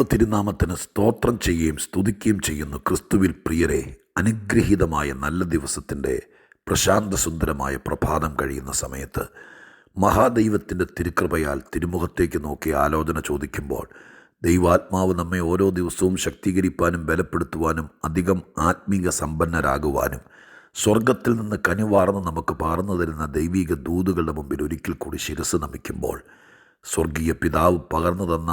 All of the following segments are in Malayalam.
ദൈവ തിരുനാമത്തിന് സ്തോത്രം ചെയ്യുകയും സ്തുതിക്കുകയും ചെയ്യുന്നു ക്രിസ്തുവിൽ പ്രിയരെ അനുഗ്രഹീതമായ നല്ല ദിവസത്തിന്റെ പ്രശാന്തസുന്ദരമായ പ്രഭാതം കഴിയുന്ന സമയത്ത് മഹാദൈവത്തിന്റെ തിരുക്കൃപയാൽ തിരുമുഖത്തേക്ക് നോക്കി ആലോചന ചോദിക്കുമ്പോൾ ദൈവാത്മാവ് നമ്മെ ഓരോ ദിവസവും ശക്തീകരിപ്പാനും ബലപ്പെടുത്തുവാനും അധികം ആത്മീക സമ്പന്നരാകുവാനും സ്വർഗത്തിൽ നിന്ന് കനിവാർന്ന് നമുക്ക് പാർന്നു തരുന്ന ദൈവിക ദൂതുകളുടെ മുമ്പിൽ ഒരിക്കൽ കൂടി ശിരസ് നമിക്കുമ്പോൾ സ്വർഗീയ പിതാവ് പകർന്നു തന്ന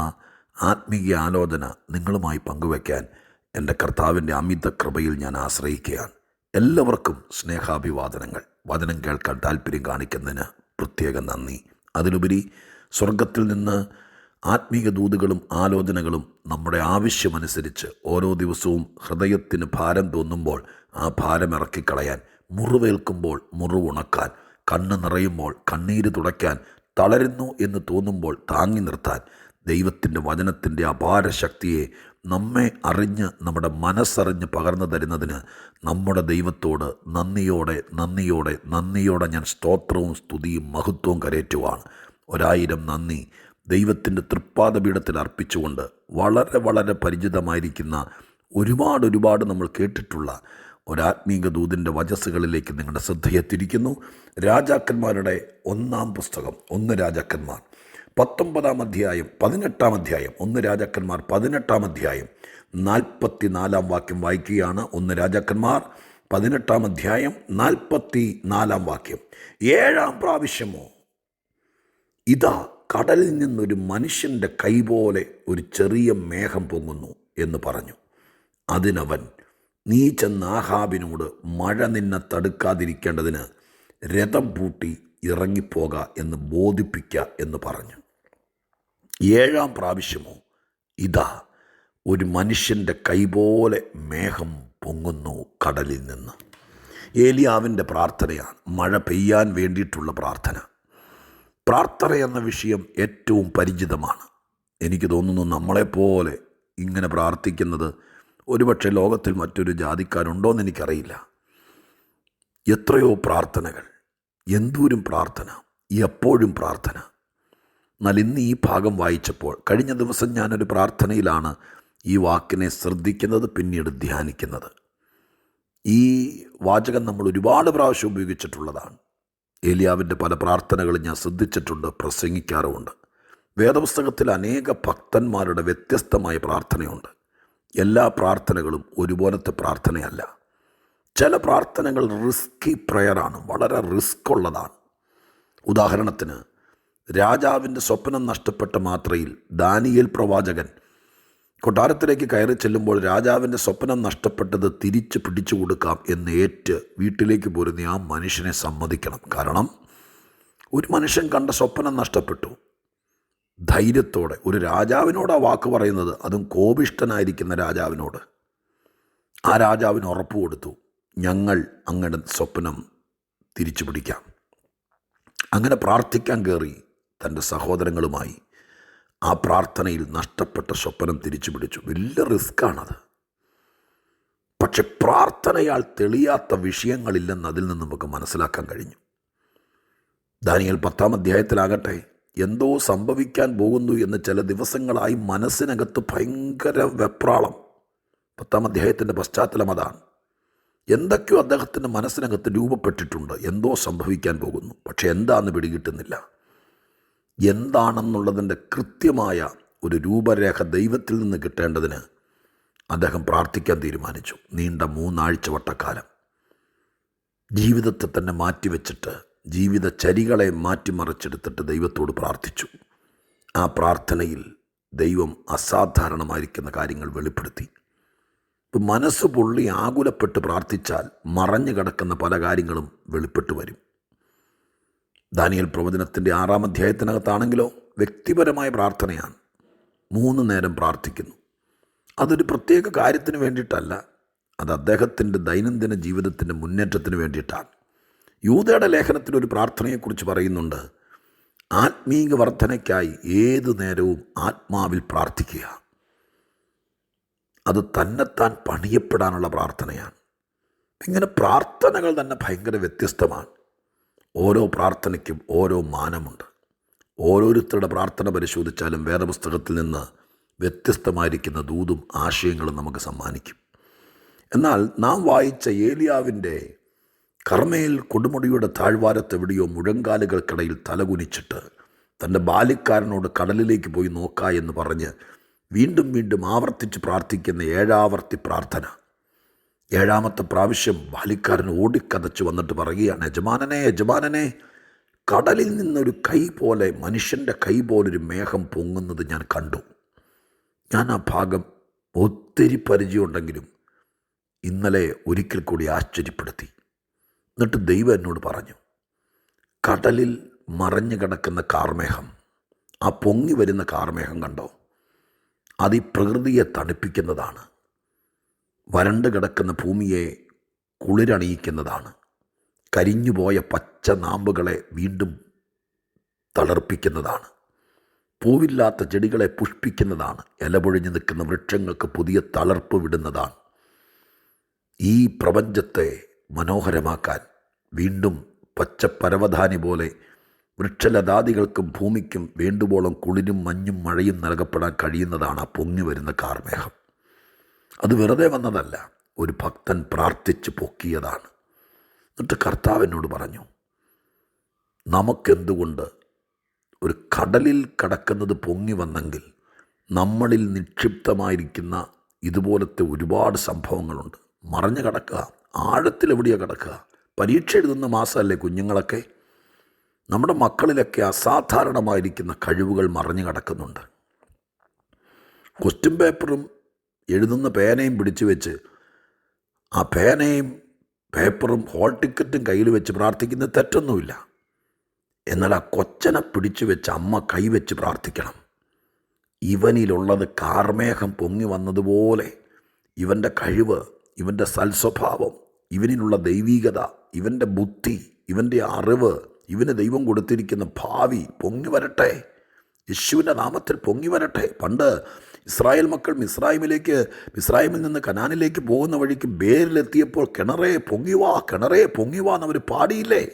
ആത്മീയ ആലോചന നിങ്ങളുമായി പങ്കുവയ്ക്കാൻ എന്റെ കർത്താവിന്റെ അമിത കൃപയിൽ ഞാൻ ആശ്രയിക്കുകയാണ്. എല്ലാവർക്കും സ്നേഹാഭിവാദനങ്ങൾ. വചനം കേൾക്കാൻ താല്പര്യം കാണിക്കുന്നതിന് പ്രത്യേക നന്ദി. അതിലുപരി സ്വർഗത്തിൽ നിന്ന് ആത്മീക ദൂതുകളും ആലോചനകളും നമ്മുടെ ആവശ്യമനുസരിച്ച് ഓരോ ദിവസവും ഹൃദയത്തിന് ഭാരം തോന്നുമ്പോൾ ആ ഭാരം ഇറക്കിക്കളയാൻ മുറിവേൽക്കുമ്പോൾ മുറിവുണക്കാൻ കണ്ണ് നിറയുമ്പോൾ കണ്ണീര് തുടയ്ക്കാൻ തളരുന്നു എന്ന് തോന്നുമ്പോൾ താങ്ങി നിർത്താൻ ദൈവത്തിന്റെ വചനത്തിന്റെ അപാര ശക്തിയെ നമ്മെ അറിഞ്ഞ് നമ്മുടെ മനസ്സറിഞ്ഞ് പകർന്നു തരുന്നതിന് നമ്മുടെ ദൈവത്തോട് നന്ദിയോടെ നന്ദിയോടെ നന്ദിയോടെ ഞാൻ സ്തോത്രവും സ്തുതിയും മഹത്വവും കരയറ്റുവാണ് ഒരായിരം നന്ദി. ദൈവത്തിന്റെ തൃപ്പാദപീഠത്തിൽ അർപ്പിച്ചുകൊണ്ട് വളരെ വളരെ പരിചിതമായിരിക്കുന്ന ഒരുപാട് ഒരുപാട് നമ്മൾ കേട്ടിട്ടുള്ള ഒരാത്മീക ദൂതിന്റെ വചസ്സുകളിലേക്ക് നിങ്ങളുടെ ശ്രദ്ധയെ തിരിക്കുന്നു രാജാക്കന്മാരുടെ ഒന്നാം പുസ്തകം ഒന്ന് രാജാക്കന്മാർ. പത്തൊമ്പതാം അധ്യായം പതിനെട്ടാം അധ്യായം ഒന്ന് രാജാക്കന്മാർ പതിനെട്ടാം അധ്യായം നാൽപ്പത്തി നാലാം വാക്യം വായിക്കുകയാണ് ഒന്ന് രാജാക്കന്മാർ പതിനെട്ടാം അധ്യായം നാൽപ്പത്തി നാലാം വാക്യം. ഏഴാം പ്രാവശ്യമോ ഇതാ കടലിൽ നിന്നൊരു മനുഷ്യന്റെ കൈ പോലെ ഒരു ചെറിയ മേഘം പൊങ്ങുന്നു എന്ന് പറഞ്ഞു. അതിനവൻ നീ ചെന്ന് ആഹാബിനോട് മഴ നിന്നെ തടുക്കാതിരിക്കേണ്ടതിന് രഥം പൂട്ടി ഇറങ്ങിപ്പോക എന്ന് ബോധിപ്പിക്കുക എന്ന് പറഞ്ഞു. ഏഴാം പ്രാവശ്യമോ ഇതാ ഒരു മനുഷ്യന്റെ കൈപോലെ മേഘം പൊങ്ങുന്നു കടലിൽ നിന്ന്. ഏലിയാവിന്റെ പ്രാർത്ഥനയാണ് മഴ പെയ്യാൻ വേണ്ടിയിട്ടുള്ള പ്രാർത്ഥന. പ്രാർത്ഥന എന്ന വിഷയം ഏറ്റവും പരിചിതമാണ്. എനിക്ക് തോന്നുന്നു നമ്മളെപ്പോലെ ഇങ്ങനെ പ്രാർത്ഥിക്കുന്നത് ഒരുപക്ഷെ ലോകത്തിൽ മറ്റൊരു ജാതിക്കാരുണ്ടോയെന്ന് എനിക്കറിയില്ല. എത്രയോ പ്രാർത്ഥനകൾ എന്തോരും പ്രാർത്ഥന എപ്പോഴും പ്രാർത്ഥന. എന്നാൽ ഇന്ന് ഈ ഭാഗം വായിച്ചപ്പോൾ കഴിഞ്ഞ ദിവസം ഞാനൊരു പ്രാർത്ഥനയിലാണ് ഈ വാക്കിനെ ശ്രദ്ധിക്കുന്നത് പിന്നീട് ധ്യാനിക്കുന്നത്. ഈ വാചകം നമ്മൾ ഒരുപാട് പ്രാവശ്യം ഉപയോഗിച്ചിട്ടുള്ളതാണ്. ഏലിയാവിന്റെ പല പ്രാർത്ഥനകളും ഞാൻ ശ്രദ്ധിച്ചിട്ടുണ്ട് പ്രസംഗിക്കാറുമുണ്ട്. വേദപുസ്തകത്തിൽ അനേക ഭക്തന്മാരുടെ വ്യത്യസ്തമായ പ്രാർത്ഥനയുണ്ട്. എല്ലാ പ്രാർത്ഥനകളും ഒരുപോലത്തെ പ്രാർത്ഥനയല്ല. ചില പ്രാർത്ഥനകൾ റിസ്കി പ്രയറാണ് വളരെ റിസ്ക് ഉള്ളതാണ്. ഉദാഹരണത്തിന് രാജാവിന്റെ സ്വപ്നം നഷ്ടപ്പെട്ട മാത്രയിൽ ദാനിയേൽ പ്രവാചകൻ കൊട്ടാരത്തിലേക്ക് കയറി ചെല്ലുമ്പോൾ രാജാവിന്റെ സ്വപ്നം നഷ്ടപ്പെട്ടത് തിരിച്ച് പിടിച്ചു കൊടുക്കാം എന്ന് ഏറ്റ് വീട്ടിലേക്ക് പോരുന്ന ആ മനുഷ്യനെ സമ്മതിക്കണം. കാരണം ഒരു മനുഷ്യൻ കണ്ട സ്വപ്നം നഷ്ടപ്പെട്ടു. ധൈര്യത്തോടെ ഒരു രാജാവിനോട് ആ വാക്ക് പറയുന്നത് അതും കോപിഷ്ടനായിരിക്കുന്ന രാജാവിനോട്. ആ രാജാവിന് ഉറപ്പ് കൊടുത്തു ഞങ്ങൾ അങ്ങനെ സ്വപ്നം തിരിച്ചു പിടിക്കാം. അങ്ങനെ പ്രാർത്ഥിക്കാൻ കയറി തന്റെ സഹോദരങ്ങളുമായി ആ പ്രാർത്ഥനയിൽ നഷ്ടപ്പെട്ട സ്വപ്നം തിരിച്ചു പിടിച്ചു. വലിയ റിസ്ക്കാണത്. പക്ഷെ പ്രാർത്ഥനയാൽ തെളിയാത്ത വിഷയങ്ങളില്ലെന്ന് അതിൽ നിന്ന് നമുക്ക് മനസ്സിലാക്കാൻ കഴിഞ്ഞു. ദാനിയൽ പത്താം അധ്യായത്തിലാകട്ടെ എന്തോ സംഭവിക്കാൻ പോകുന്നു എന്ന് ചില ദിവസങ്ങളായി മനസ്സിനകത്ത് ഭയങ്കര വെപ്രാളം. പത്താം അധ്യായത്തിന്റെ പശ്ചാത്തലം അതാണ്. എന്തൊക്കെയോ അദ്ദേഹത്തിന്റെ മനസ്സിനകത്ത് രൂപപ്പെട്ടിട്ടുണ്ട്. എന്തോ സംഭവിക്കാൻ പോകുന്നു. പക്ഷെ എന്താണെന്ന് പിടികിട്ടുന്നില്ല. എന്താണെന്നുള്ളതിന്റെ കൃത്യമായ ഒരു രൂപരേഖ ദൈവത്തിൽ നിന്ന് കിട്ടേണ്ടതിന് അദ്ദേഹം പ്രാർത്ഥിക്കാൻ തീരുമാനിച്ചു. നീണ്ട മൂന്നാഴ്ച വട്ടക്കാലം ജീവിതത്തെ തന്നെ മാറ്റിവെച്ചിട്ട് ജീവിത ചരികളെ മാറ്റിമറിച്ചെടുത്തിട്ട് ദൈവത്തോട് പ്രാർത്ഥിച്ചു. ആ പ്രാർത്ഥനയിൽ ദൈവം അസാധാരണമായിരിക്കുന്ന കാര്യങ്ങൾ വെളിപ്പെടുത്തി. മനസ്സ് പൊള്ളി ആകുലപ്പെട്ട് പ്രാർത്ഥിച്ചാൽ മറഞ്ഞു കിടക്കുന്ന പല കാര്യങ്ങളും വെളിപ്പെട്ടു വരും. ദാനിയൽ പ്രവചനത്തിന്റെ ആറാം അധ്യായത്തിനകത്താണെങ്കിലോ വ്യക്തിപരമായ പ്രാർത്ഥനയാണ്. മൂന്ന് നേരം പ്രാർത്ഥിക്കുന്നു. അതൊരു പ്രത്യേക കാര്യത്തിന് വേണ്ടിയിട്ടല്ല. അത് അദ്ദേഹത്തിന്റെ ദൈനംദിന ജീവിതത്തിന്റെ മുന്നേറ്റത്തിന് വേണ്ടിയിട്ടാണ്. യൂതയുടെ ലേഖനത്തിൽ ഒരു പ്രാർത്ഥനയെക്കുറിച്ച് പറയുന്നുണ്ട്. ആത്മീക വർധനയ്ക്കായി ഏതു നേരവും ആത്മാവിൽ പ്രാർത്ഥിക്കുക. അത് തന്നെത്താൻ പണിയപ്പെടാനുള്ള പ്രാർത്ഥനയാണ്. ഇങ്ങനെ പ്രാർത്ഥനകൾ തന്നെ ഭയങ്കര വ്യത്യസ്തമാണ്. ഓരോ പ്രാർത്ഥനയ്ക്കും ഓരോ മാനമുണ്ട്. ഓരോരുത്തരുടെ പ്രാർത്ഥന പരിശോധിച്ചാലും വേദപുസ്തകത്തിൽ നിന്ന് വ്യത്യസ്തമായിരിക്കുന്ന ദൂതും ആശയങ്ങളും നമുക്ക് സമ്മാനിക്കും. എന്നാൽ നാം വായിച്ച ഏലിയാവിന്റെ കർമ്മയിൽ കൊടുമുടിയുടെ താഴ്വാരത്തെവിടെയോ മുഴങ്കാലുകൾക്കിടയിൽ തലകുനിച്ചിട്ട് തന്റെ ബാല്യക്കാരനോട് കടലിലേക്ക് പോയി നോക്ക എന്ന് പറഞ്ഞ് വീണ്ടും വീണ്ടും ആവർത്തിച്ച് പ്രാർത്ഥിക്കുന്ന ഏഴാവർത്തി പ്രാർത്ഥന. ഏഴാമത്തെ പ്രാവശ്യം ബാലിക്കാരൻ ഓടിക്കതച്ച് വന്നിട്ട് പറയുകയാണ് യജമാനനെ യജമാനനെ കടലിൽ നിന്നൊരു കൈ പോലെ മനുഷ്യന്റെ കൈ പോലൊരു മേഘം പൊങ്ങുന്നത് ഞാൻ കണ്ടു. ഞാൻ ആ ഭാഗം ഒത്തിരി പരിചയമുണ്ടെങ്കിലും ഇന്നലെ ഒരിക്കൽ കൂടി ആശ്ചര്യപ്പെടുത്തി. എന്നിട്ട് ദൈവം എന്നോട് പറഞ്ഞു കടലിൽ മറഞ്ഞു കിടക്കുന്ന കാർമേഹം ആ പൊങ്ങി വരുന്ന കാർമേഹം കണ്ടോ? അത് ഈ പ്രകൃതിയെ തണുപ്പിക്കുന്നതാണ്. വരണ്ട് കിടക്കുന്ന ഭൂമിയെ കുളിരണിയിക്കുന്നതാണ്. കരിഞ്ഞുപോയ പച്ച നാമ്പുകളെ വീണ്ടും തളർപ്പിക്കുന്നതാണ്. പൂവില്ലാത്ത ചെടികളെ പുഷ്പിക്കുന്നതാണ്. ഇലപൊഴിഞ്ഞു നിൽക്കുന്ന വൃക്ഷങ്ങൾക്ക് പുതിയ തളർപ്പ് വിടുന്നതാണ്. ഈ പ്രപഞ്ചത്തെ മനോഹരമാക്കാൻ വീണ്ടും പച്ച പരവധാനി പോലെ വൃക്ഷലതാദികൾക്കും ഭൂമിക്കും വേണ്ടുവോളം കുളിരും മഞ്ഞും മഴയും നൽകപ്പെടാൻ കഴിയുന്നതാണ് ആ പൊങ്ങി വരുന്ന കാർമേഘം. അത് വെറുതെ വന്നതല്ല. ഒരു ഭക്തൻ പ്രാർത്ഥിച്ച് പൊക്കിയതാണ്. എന്നിട്ട് കർത്താവിനോട് പറഞ്ഞു നമുക്കെന്തുകൊണ്ട് ഒരു കടലിൽ കടക്കുന്നത് പൊങ്ങി വന്നെങ്കിൽ നമ്മളിൽ നിക്ഷിപ്തമായിരിക്കുന്ന ഇതുപോലത്തെ ഒരുപാട് സംഭവങ്ങളുണ്ട്. മറഞ്ഞു കിടക്കുക ആഴത്തിൽ എവിടെയാണ് കിടക്കുക? പരീക്ഷ എഴുതുന്ന മാസമല്ലേ കുഞ്ഞുങ്ങളൊക്കെ? നമ്മുടെ മക്കളിലൊക്കെ അസാധാരണമായിരിക്കുന്ന കഴിവുകൾ മറിഞ്ഞു കിടക്കുന്നുണ്ട്. ക്വസ്റ്റ്യൻ പേപ്പറും എഴുതുന്ന പേനയും പിടിച്ചു വെച്ച് ആ പേനയും പേപ്പറും ഹോൾ ടിക്കറ്റും കയ്യിൽ വെച്ച് പ്രാർത്ഥിക്കുന്നത് തെറ്റൊന്നുമില്ല. എന്നാൽ ആ കൊച്ചനെ പിടിച്ചു വെച്ച് അമ്മ കൈവച്ച് പ്രാർത്ഥിക്കണം. ഇവനിലുള്ളത് കാർമേഘം പൊങ്ങി വന്നതുപോലെ ഇവന്റെ കഴിവ് ഇവന്റെ സൽസ്വഭാവം ഇവനിലുള്ള ദൈവീകത ഇവന്റെ ബുദ്ധി ഇവന്റെ അറിവ് ഇവന് ദൈവം കൊടുത്തിരിക്കുന്ന ഭാവി പൊങ്ങി വരട്ടെ. യേശുവിന്റെ നാമത്തിൽ പൊങ്ങി വരട്ടെ. പണ്ട് ഇസ്രായേൽ മക്കൾ മിസ്രായിമിലേക്ക് മിസ്രായിമിൽ നിന്ന് കനാനിലേക്ക് പോകുന്ന വഴിക്ക് ബേരിലെത്തിയപ്പോൾ കിണറേ പൊങ്ങിവാ കിണറേ പൊങ്ങിവാ എന്നവർ പാടിയില്ലേ?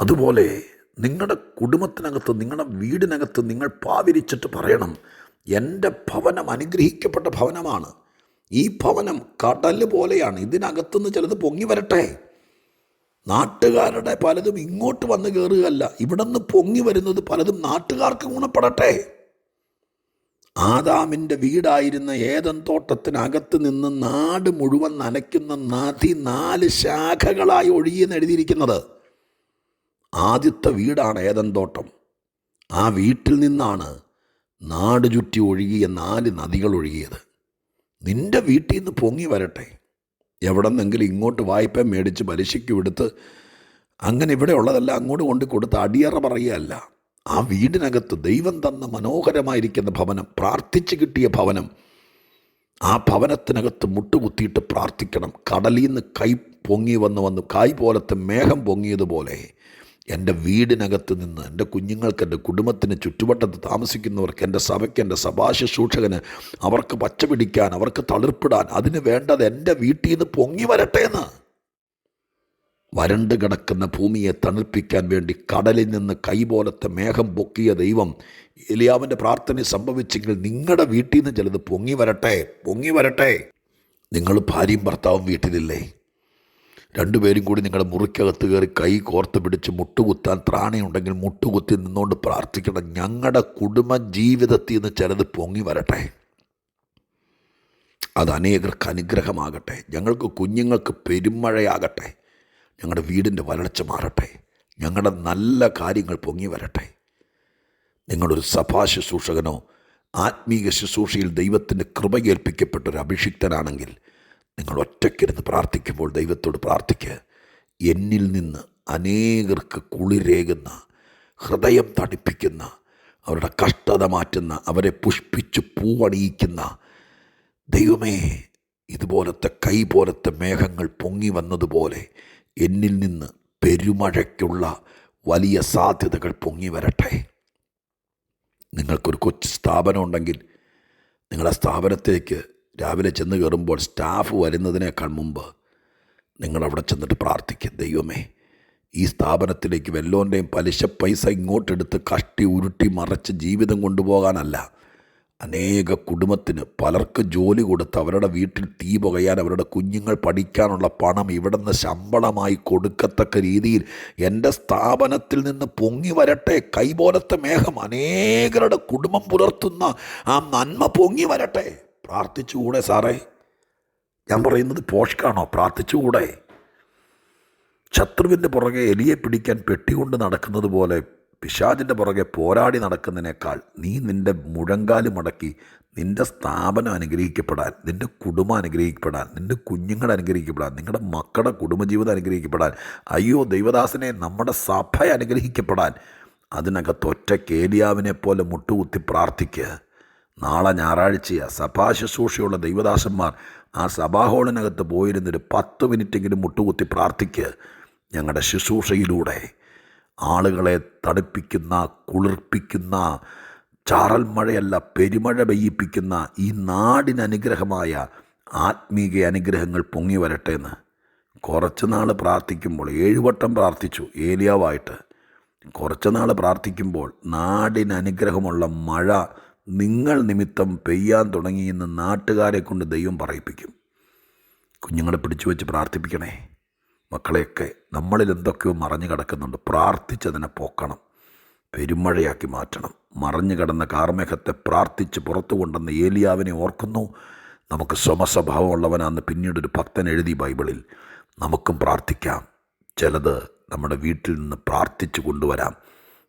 അതുപോലെ നിങ്ങളുടെ കുടുംബത്തിനകത്ത് നിങ്ങളുടെ വീടിനകത്ത് നിങ്ങൾ പാവിരിച്ചിട്ട് പറയണം എന്റെ ഭവനം അനുഗ്രഹിക്കപ്പെട്ട ഭവനമാണ്. ഈ ഭവനം കടൽ പോലെയാണ്. ഇതിനകത്തുനിന്ന് ചിലത് പൊങ്ങി വരട്ടെ. നാട്ടുകാരുടെ പലതും ഇങ്ങോട്ട് വന്ന് കയറുകയല്ല ഇവിടെ നിന്ന് പൊങ്ങി വരുന്നത് പലതും നാട്ടുകാർക്ക് ഗുണപ്പെടട്ടെ. ആദാമിന്റെ വീടായിരുന്ന ഏതൻ തോട്ടത്തിനകത്ത് നിന്ന് നാട് മുഴുവൻ നനയ്ക്കുന്ന നദി നാല് ശാഖകളായി ഒഴുകിയെന്ന് എഴുതിയിരിക്കുന്നത്. ആദ്യത്തെ വീടാണ് ഏതൻ തോട്ടം. ആ വീട്ടിൽ നിന്നാണ് നാട് ചുറ്റി ഒഴുകിയ നാല് നദികൾ ഒഴുകിയത്. നിന്റെ വീട്ടിൽ നിന്ന് പൊങ്ങി വരട്ടെ. എവിടെ നിന്നെങ്കിലും ഇങ്ങോട്ട് വായ്പ മേടിച്ച് പലിശയ്ക്ക് എടുത്ത് അങ്ങനെ ഇവിടെ ഉള്ളതെല്ലാം അങ്ങോട്ട് കൊണ്ട് കൊടുത്ത് അടിയറ പറയുകയല്ല. ആ വീടിനകത്ത് ദൈവം തന്ന മനോഹരമായിരിക്കുന്ന ഭവനം പ്രാർത്ഥിച്ച് കിട്ടിയ ഭവനം ആ ഭവനത്തിനകത്ത് മുട്ടുകുത്തിയിട്ട് പ്രാർത്ഥിക്കണം. കടലിൽ നിന്ന് കൈ പൊങ്ങി വന്ന് വന്ന് കായ് പോലത്തെ മേഘം പൊങ്ങിയതുപോലെ എന്റെ വീടിനകത്ത് നിന്ന് എന്റെ കുഞ്ഞുങ്ങൾക്ക് എന്റെ കുടുംബത്തിന് ചുറ്റുവട്ടത്ത് താമസിക്കുന്നവർക്ക് എന്റെ സഭയ്ക്ക് എന്റെ സഭാശുശ്രൂഷകന് അവർക്ക് പച്ചപിടിക്കാൻ അവർക്ക് തളിർപ്പിടാൻ അതിന് വേണ്ടത് എന്റെ വീട്ടിൽ നിന്ന് പൊങ്ങി വരട്ടെ എന്ന്. വരണ്ട് കിടക്കുന്ന ഭൂമിയെ തണുപ്പിക്കാൻ വേണ്ടി കടലിൽ നിന്ന് കൈപോലത്തെ മേഘം പൊക്കിയ ദൈവം എലിയാവിന്റെ പ്രാർത്ഥന സംഭവിച്ചെങ്കിൽ നിങ്ങളുടെ വീട്ടിൽ നിന്ന് ചിലത് പൊങ്ങി വരട്ടെ പൊങ്ങി വരട്ടെ. നിങ്ങൾ ഭാര്യയും ഭർത്താവും വീട്ടിലില്ലേ? രണ്ടുപേരും കൂടി നിങ്ങളുടെ മുറിക്കകത്ത് കയറി കൈ കോർത്ത് പിടിച്ച് മുട്ടുകുത്താൻ ത്രാണിയുണ്ടെങ്കിൽ മുട്ടുകുത്തി നിന്നുകൊണ്ട് പ്രാർത്ഥിക്കണം ഞങ്ങളുടെ കുടുംബ ജീവിതത്തിൽ നിന്ന് ചിലത് പൊങ്ങി വരട്ടെ. അത് അനേകർക്ക് അനുഗ്രഹമാകട്ടെ. ഞങ്ങൾക്ക് കുഞ്ഞുങ്ങൾക്ക് പെരുമഴയാകട്ടെ. ഞങ്ങളുടെ വീടിന്റെ വരൾച്ച മാറട്ടെ. ഞങ്ങളുടെ നല്ല കാര്യങ്ങൾ പൊങ്ങി വരട്ടെ. നിങ്ങളൊരു സഭാ ശുശ്രൂഷകനോ ആത്മീയ ശുശ്രൂഷയിൽ ദൈവത്തിന്റെ കൃപയേൽപ്പിക്കപ്പെട്ട ഒരു അഭിഷിക്തനാണെങ്കിൽ നിങ്ങൾ ഒറ്റയ്ക്കിരുന്ന് പ്രാർത്ഥിക്കുമ്പോൾ ദൈവത്തോട് പ്രാർത്ഥിക്കുക എന്നിൽ നിന്ന് അനേകർക്ക് കുളിരേകുന്ന ഹൃദയം തടിപ്പിക്കുന്ന അവരുടെ കഷ്ടത മാറ്റുന്ന അവരെ പുഷ്പിച്ച് പൂവണിയിക്കുന്ന ദൈവമേ ഇതുപോലത്തെ കൈ പോലത്തെ മേഘങ്ങൾ പൊങ്ങി വന്നതുപോലെ എന്നിൽ നിന്ന് പെരുമഴയ്ക്കുള്ള വലിയ സാധ്യതകൾ പൊങ്ങി വരട്ടെ. നിങ്ങൾക്കൊരു കൊച്ചു സ്ഥാപനം ഉണ്ടെങ്കിൽ നിങ്ങളുടെ സ്ഥാപനത്തേക്ക് രാവിലെ ചെന്ന് കയറുമ്പോൾ സ്റ്റാഫ് വരുന്നതിനേക്കാൾ മുമ്പ് നിങ്ങളവിടെ ചെന്നിട്ട് പ്രാർത്ഥിക്കുക ദൈവമേ ഈ സ്ഥാപനത്തിലേക്ക് വല്ലോന്റെയും പലിശ പൈസ ഇങ്ങോട്ടെടുത്ത് കഷ്ടി ഉരുട്ടി മറച്ച് ജീവിതം കൊണ്ടുപോകാനല്ല. അനേക കുടുംബത്തിന് പലർക്ക് ജോലി കൊടുത്ത് അവരുടെ വീട്ടിൽ തീ പുകയാൻ അവരുടെ കുഞ്ഞുങ്ങൾ പഠിക്കാനുള്ള പണം ഇവിടുന്ന് ശമ്പളമായി കൊടുക്കത്തക്ക രീതിയിൽ എന്റെ സ്ഥാപനത്തിൽ നിന്ന് പൊങ്ങി വരട്ടെ. കൈപോലത്തെ മേഘം അനേകരുടെ കുടുംബം പുലർത്തുന്ന ആ നന്മ പൊങ്ങി വരട്ടെ. പ്രാർത്ഥിച്ചുകൂടെ സാറേ. ഞാൻ പറയുന്നത് പോഷ്കാണോ? പ്രാർത്ഥിച്ചുകൂടെ. ശത്രുവിന്റെ പുറകെ എലിയെ പിടിക്കാൻ പെട്ടികൊണ്ട് നടക്കുന്നത് പോലെ പിശാചിന്റെ പുറകെ പോരാടി നടക്കുന്നതിനേക്കാൾ നീ നിന്റെ മുഴങ്കാൽ മടക്കി നിന്റെ സ്ഥാപനം അനുഗ്രഹിക്കപ്പെടാൻ നിന്റെ കുടുംബം അനുഗ്രഹിക്കപ്പെടാൻ നിന്റെ കുഞ്ഞുങ്ങൾ അനുഗ്രഹിക്കപ്പെടാൻ നിങ്ങളുടെ മക്കളുടെ കുടുംബജീവിതം അനുഗ്രഹിക്കപ്പെടാൻ അയ്യോ ദൈവദാസനെ നമ്മുടെ സഭ അനുഗ്രഹിക്കപ്പെടാൻ അതിനകത്ത് ഒറ്റ കേലിയാവിനെ പോലെ മുട്ടുകുത്തി പ്രാർത്ഥിക്കുക നാളെ ഞായറാഴ്ചയാണ് സഭാ ശുശ്രൂഷയുള്ള ദൈവദാസന്മാർ ആ സഭാഹോളിനകത്ത് പോയിരുന്നൊരു പത്ത് മിനിറ്റെങ്കിലും മുട്ടുകുത്തി പ്രാർത്ഥിക്കുക ഞങ്ങളുടെ ശുശ്രൂഷയിലൂടെ ആളുകളെ തണുപ്പിക്കുന്ന കുളിർപ്പിക്കുന്ന ചാറൽ മഴയല്ല പെരുമഴ പെയ്യിപ്പിക്കുന്ന ഈ നാടിന് അനുഗ്രഹമായ ആത്മീക അനുഗ്രഹങ്ങൾ പൊങ്ങി വരട്ടെ എന്ന്. കുറച്ച് നാൾ പ്രാർത്ഥിക്കുമ്പോൾ ഏഴുവട്ടം പ്രാർത്ഥിച്ചു ഏലിയാവായിട്ട്. കുറച്ച് നാൾ പ്രാർത്ഥിക്കുമ്പോൾ നാടിന് അനുഗ്രഹമുള്ള മഴ നിങ്ങൾ നിമിത്തം പെയ്യാൻ തുടങ്ങിയെന്ന് നാട്ടുകാരെ കൊണ്ട് ദൈവം പറയിപ്പിക്കും. കുഞ്ഞുങ്ങളെ പിടിച്ചു വെച്ച് പ്രാർത്ഥിപ്പിക്കണേ. മക്കളെയൊക്കെ നമ്മളിൽ എന്തൊക്കെയോ മറഞ്ഞു കിടക്കുന്നുണ്ട്. പ്രാർത്ഥിച്ചതിനെ പോക്കണം. പെരുമഴയാക്കി മാറ്റണം. മറഞ്ഞു കിടന്ന കാർമേഘത്തെ പ്രാർത്ഥിച്ച് പുറത്തു കൊണ്ടുവന്ന ഏലിയാവിനെ ഓർക്കുന്നു. നമുക്ക് സ്വമസ്വഭാവമുള്ളവനാന്ന് പിന്നീട് ഒരു ഭക്തൻ എഴുതി ബൈബിളിൽ. നമുക്കും പ്രാർത്ഥിക്കാം. ചിലത് നമ്മുടെ വീട്ടിൽ നിന്ന് പ്രാർത്ഥിച്ചു കൊണ്ടുവരാം.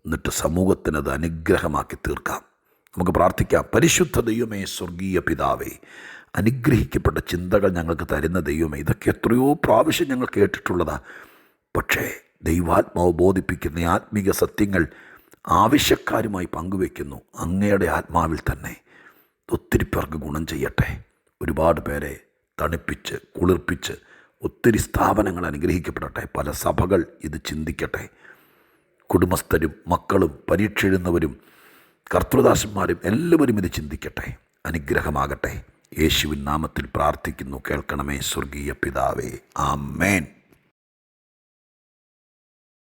എന്നിട്ട് സമൂഹത്തിനത് അനുഗ്രഹമാക്കി തീർക്കാം. നമുക്ക് പ്രാർത്ഥിക്കാം. പരിശുദ്ധ ദൈവമേ സ്വർഗീയ പിതാവേ അനുഗ്രഹിക്കപ്പെട്ട ചിന്തകൾ ഞങ്ങൾക്ക് തരുന്ന ദൈവമേ. ഇതൊക്കെ എത്രയോ പ്രാവശ്യം ഞങ്ങൾ കേട്ടിട്ടുള്ളതാണ് പക്ഷേ ദൈവാത്മാവ് ബോധിപ്പിക്കുന്ന ആത്മീക സത്യങ്ങൾ ആവശ്യക്കാരുമായി പങ്കുവെക്കുന്നു. അങ്ങയുടെ ആത്മാവിൽ തന്നെ ഒത്തിരി പേർക്ക് ഗുണം ചെയ്യട്ടെ. ഒരുപാട് പേരെ തണുപ്പിച്ച് കുളിർപ്പിച്ച് ഒത്തിരി സ്ഥാപനങ്ങൾ അനുഗ്രഹിക്കപ്പെടട്ടെ. പല സഭകൾ ഇത് ചിന്തിക്കട്ടെ. കുടുംബസ്ഥരും മക്കളും പരീക്ഷ എഴുതുന്നവരും കർത്തൃദാസന്മാരും എല്ലാവരും ഇത് ചിന്തിക്കട്ടെ. അനുഗ്രഹമാകട്ടെ. യേശുവിൻ നാമത്തിൽ പ്രാർത്ഥിക്കുന്നു. കേൾക്കണമേ സ്വർഗീയ പിതാവേ. ആമേൻ.